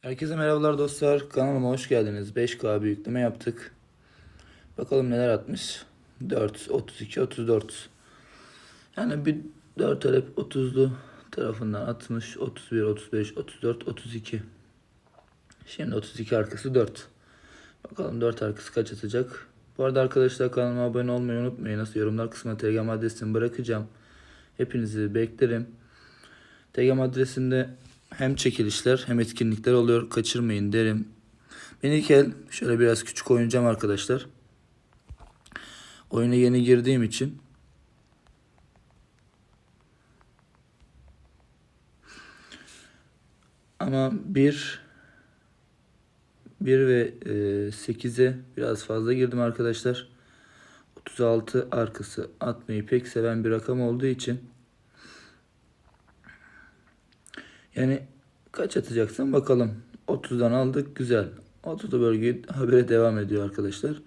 Herkese merhabalar dostlar. Kanalıma hoş geldiniz. 5K büyükleme yaptık. Bakalım neler atmış. 4, 32, 34. Yani bir 4 alep 30'lu tarafından atmış. 31, 35, 34, 32. Şimdi 32 arkası 4. Bakalım 4 arkası kaç atacak. Bu arada arkadaşlar kanalıma abone olmayı unutmayın. Nasıl yorumlar kısmına Telegram adresimi bırakacağım. Hepinizi beklerim. Telegram adresimde hem çekilişler hem etkinlikler oluyor. Kaçırmayın derim. Ben ilk şöyle biraz küçük oynayacağım arkadaşlar. Oyuna yeni girdiğim için ama 1 1 ve e, 8'e biraz fazla girdim arkadaşlar. 36 arkası atmayı pek seven bir rakam olduğu için Yani kaç atacaksın bakalım. 30'dan aldık güzel. 30'da bölge habere devam ediyor arkadaşlar.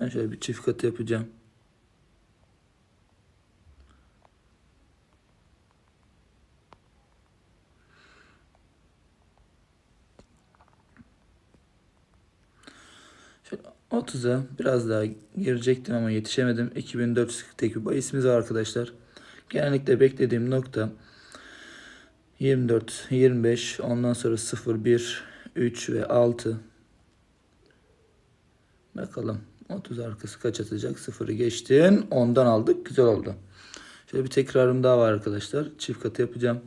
Ben şöyle bir çift katı yapacağım. Şöyle 30'a biraz daha girecektim ama yetişemedim. 2440'teki bir bahisimiz var arkadaşlar. Genellikle beklediğim nokta 24, 25, ondan sonra 0, 1, 3 ve 6. Bakalım 30 arkası kaç atacak? 0'ı geçtin. 10'dan aldık. Güzel oldu. Şöyle bir tekrarım daha var arkadaşlar. Çift katı yapacağım.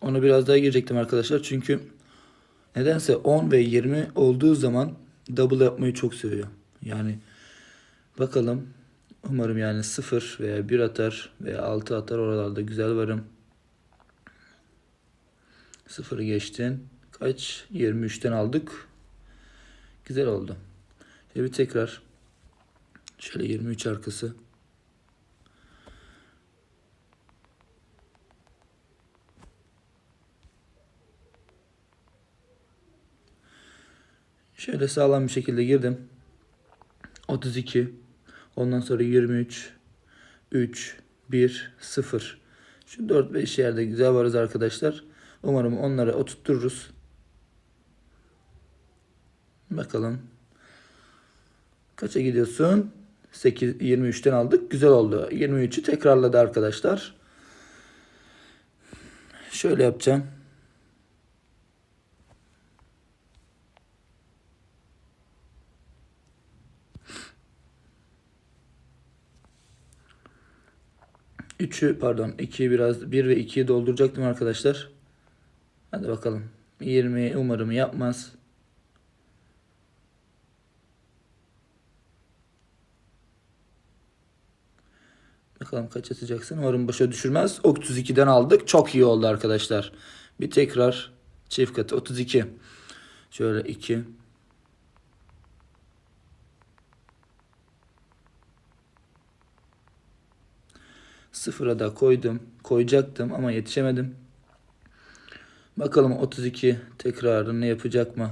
Onu biraz daha girecektim arkadaşlar. Çünkü nedense 10 ve 20 olduğu zaman double yapmayı çok seviyor. Yani bakalım umarım yani 0 veya 1 atar veya 6 atar oralarda güzel varım. 0'ı geçtin. Kaç? 23'ten aldık. Güzel oldu. Şöyle bir tekrar. Şöyle 23 arkası. Şöyle sağlam bir şekilde girdim. 32. Ondan sonra 23. 3. 1. 0. Şu 4-5 yerde güzel varız arkadaşlar. Umarım onları oturturuz. Bakalım. Kaça gidiyorsun? 8 23'ten aldık. Güzel oldu. 23'ü tekrarladı arkadaşlar. Şöyle yapacağım. Üçü pardon 2'yi biraz 1 ve 2'yi dolduracaktım arkadaşlar. Hadi bakalım. 20 umarım yapmaz. Bakalım kaç atacaksın. Umarım başa düşürmez. 32'den aldık. Çok iyi oldu arkadaşlar. Bir tekrar çift katı 32. Şöyle 2 Sıfıra da koydum. Koyacaktım ama yetişemedim. Bakalım 32 tekrarını yapacak mı?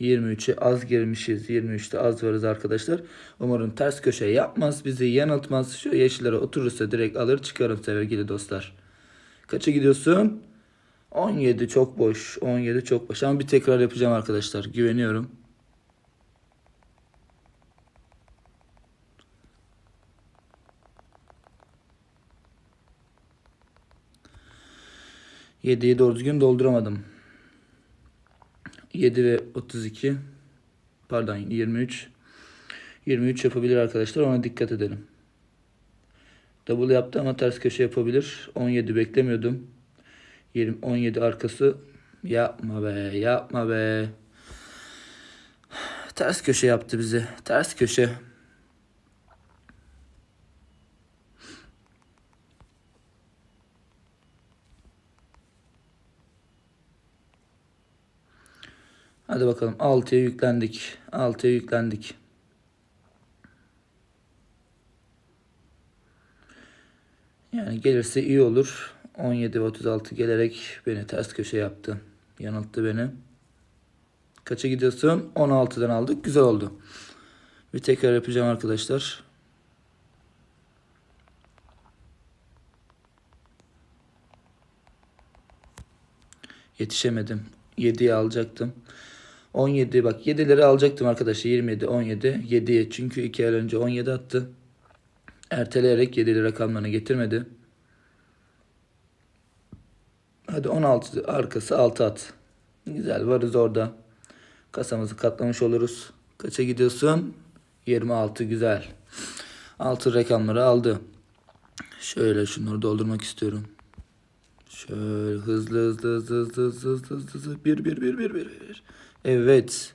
23'e az girmişiz. 23'te az varız arkadaşlar. Umarım ters köşe yapmaz. Bizi yanıltmaz. Şu yeşillere oturursa direkt alır çıkarım sevgili dostlar. Kaça gidiyorsun? 17 çok boş. 17 çok boş. Ama bir tekrar yapacağım arkadaşlar. Güveniyorum. Yediyi doğru düzgün dolduramadım. 7 ve 32 pardon 23 23 yapabilir arkadaşlar ona dikkat edelim. Double yaptı ama ters köşe yapabilir. 17 beklemiyordum. 20 17 arkası yapma be yapma be. Ters köşe yaptı bize. Ters köşe. Hadi bakalım 6'ya yüklendik. 6'ya yüklendik. Yani gelirse iyi olur. 17 ve 36 gelerek beni ters köşe yaptı. Yanılttı beni. Kaça gidiyorsun? 16'dan aldık. Güzel oldu. Bir tekrar yapacağım arkadaşlar. Yetişemedim. 7'ye alacaktım. 17 bak 7'leri alacaktım arkadaşlar. 27, 17, 7'ye. Çünkü 2 ay önce 17 attı. Erteleyerek 7'li rakamlarını getirmedi. Hadi 16 arkası 6 at. Güzel varız orada. Kasamızı katlamış oluruz. Kaça gidiyorsun? 26 güzel. 6 rakamları aldı. Şöyle şunları doldurmak istiyorum. Şöyle hızlı hızlı hızlı hızlı hızlı hızlı hızlı hızlı. Bir bir bir bir bir bir. Evet.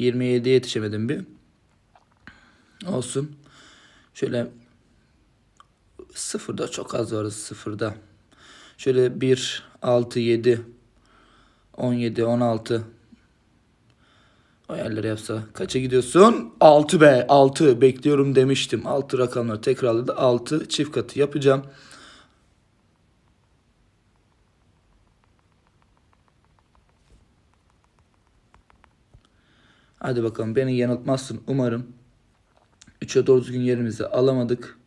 27'ye yetişemedim bir. Olsun. Şöyle sıfırda çok az varız sıfırda. Şöyle 1, 6, 7, 17, 16 o yerleri yapsa. Kaça gidiyorsun? 6 be 6 bekliyorum demiştim. 6 rakamları tekrarladı. 6 çift katı yapacağım. Hadi bakalım beni yanıltmazsın umarım. 3'e doğru düzgün yerimizi alamadık.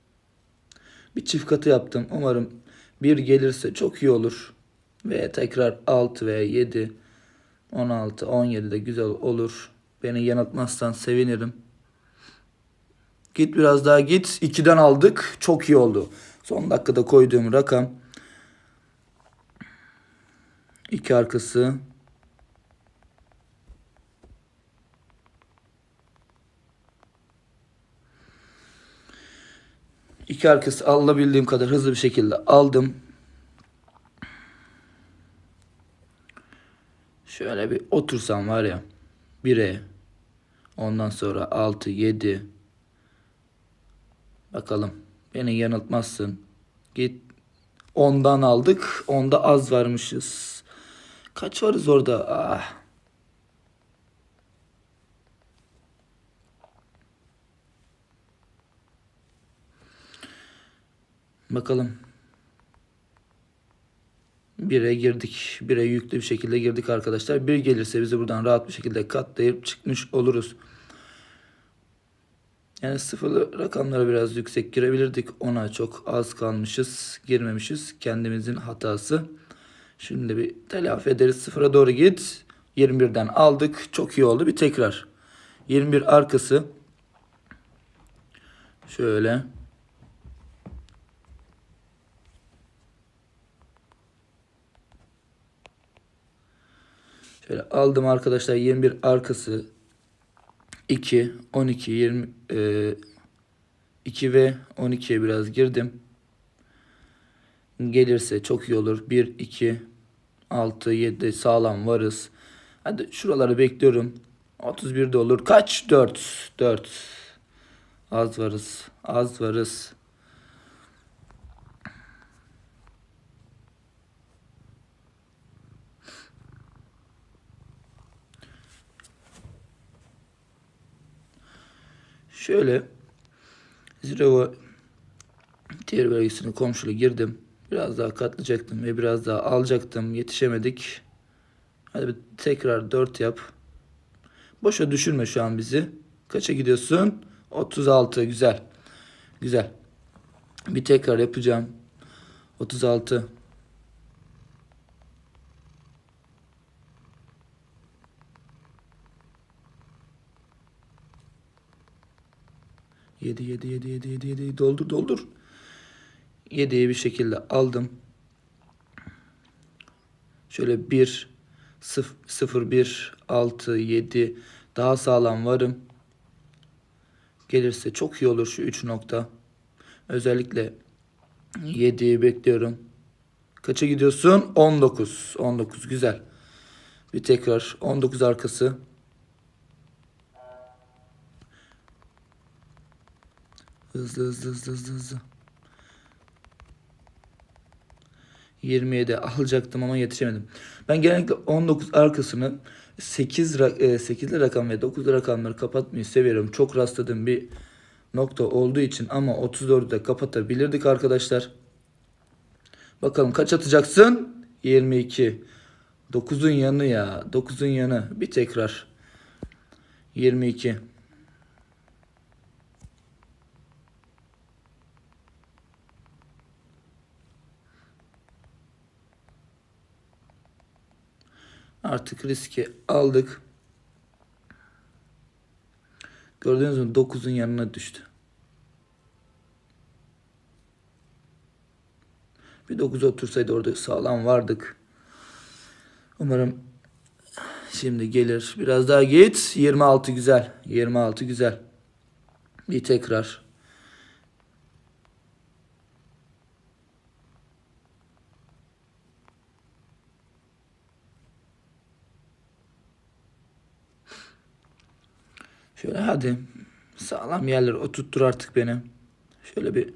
Bir çift katı yaptım. Umarım bir gelirse çok iyi olur. Ve tekrar 6 ve 7, 16, 17 de güzel olur. Beni yanıltmazsan sevinirim. Git biraz daha git. 2'den aldık. Çok iyi oldu. Son dakikada koyduğum rakam. 2 arkası. İki arkası alabildiğim kadar hızlı bir şekilde aldım. Şöyle bir otursam var ya. 1'e. Ondan sonra 6, 7. Bakalım. Beni yanıltmazsın. Git. Ondan aldık. Onda az varmışız. Kaç varız orada? Ah. Bakalım. Bire girdik. Bire yüklü bir şekilde girdik arkadaşlar. Bir gelirse bizi buradan rahat bir şekilde katlayıp çıkmış oluruz. Yani sıfırlı rakamlara biraz yüksek girebilirdik. Ona çok az kalmışız. Girmemişiz. Kendimizin hatası. Şimdi bir telafi ederiz. Sıfıra doğru git. 21'den aldık. Çok iyi oldu. Bir tekrar. 21 arkası. Şöyle. Şöyle aldım arkadaşlar 21 arkası 2 12 20 e, 2 ve 12'ye biraz girdim. Gelirse çok iyi olur. 1 2 6 7 sağlam varız. Hadi şuraları bekliyorum. 31 de olur. Kaç? 4 4 Az varız. Az varız. Şöyle Zero diğer bölgesini komşulu girdim. Biraz daha katlayacaktım ve biraz daha alacaktım. Yetişemedik. Hadi bir tekrar 4 yap. Boşa düşürme şu an bizi. Kaça gidiyorsun? 36 güzel. Güzel. Bir tekrar yapacağım. 36 7 7 7 7 7 7 doldur doldur. 7'yi bir şekilde aldım. Şöyle 1 0 0 1 6 7 daha sağlam varım. Gelirse çok iyi olur şu 3 nokta. Özellikle 7'yi bekliyorum. Kaça gidiyorsun? 19. 19 güzel. Bir tekrar 19 arkası. Hızlı hızlı hızlı hızlı hızlı. 27 alacaktım ama yetişemedim. Ben genellikle 19 arkasını 8 8'li rakam ve 9'lu rakamları kapatmayı seviyorum. Çok rastladığım bir nokta olduğu için ama 34'ü de kapatabilirdik arkadaşlar. Bakalım kaç atacaksın? 22. 9'un yanı ya. 9'un yanı. Bir tekrar. 22. Artık riski aldık. Gördüğünüz mü 9'un yanına düştü. Bir 9 otursaydı orada sağlam vardık. Umarım şimdi gelir. Biraz daha git. 26 güzel. 26 güzel. Bir tekrar. Şöyle hadi. Sağlam yerler oturttur artık beni. Şöyle bir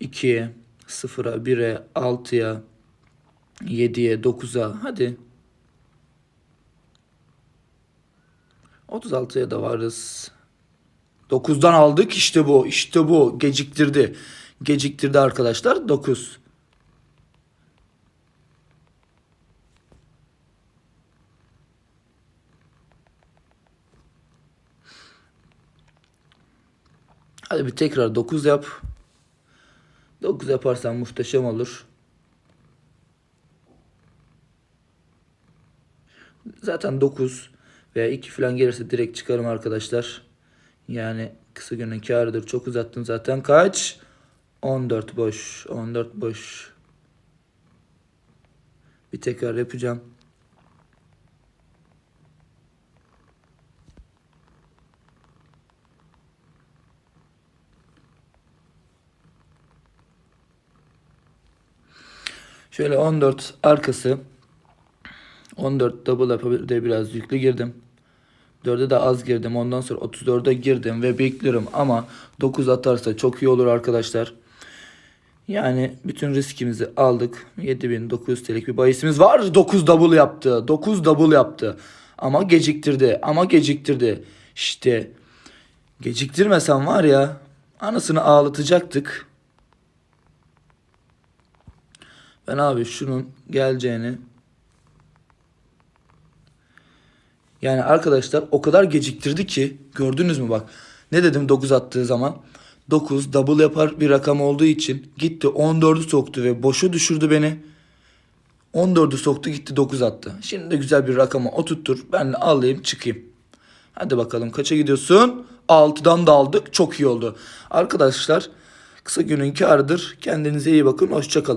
2'ye, 0'a, 1'e, 6'ya, 7'ye, 9'a hadi. 36'ya da varız. 9'dan aldık işte bu. işte bu. Geciktirdi. Geciktirdi arkadaşlar. 9. Hadi bir tekrar 9 yap. 9 yaparsan muhteşem olur. Zaten 9 veya 2 falan gelirse direkt çıkarım arkadaşlar. Yani kısa günün karıdır. Çok uzattın zaten. Kaç? 14 boş. 14 boş. Bir tekrar yapacağım. Şöyle 14 arkası 14 double yapabilir biraz yüklü girdim. 4'e de az girdim. Ondan sonra 34'e girdim ve bekliyorum ama 9 atarsa çok iyi olur arkadaşlar. Yani bütün riskimizi aldık. 7900 TL'lik bir bahisimiz var. 9 double yaptı. 9 double yaptı. Ama geciktirdi. Ama geciktirdi. İşte geciktirmesem var ya anasını ağlatacaktık. Ben abi şunun geleceğini yani arkadaşlar o kadar geciktirdi ki gördünüz mü bak. Ne dedim 9 attığı zaman? 9 double yapar bir rakam olduğu için gitti 14'ü soktu ve boşa düşürdü beni. 14'ü soktu gitti 9 attı. Şimdi de güzel bir rakama oturttur. Ben de alayım çıkayım. Hadi bakalım kaça gidiyorsun? 6'dan da aldık. Çok iyi oldu. Arkadaşlar kısa günün karıdır. Kendinize iyi bakın. Hoşçakalın.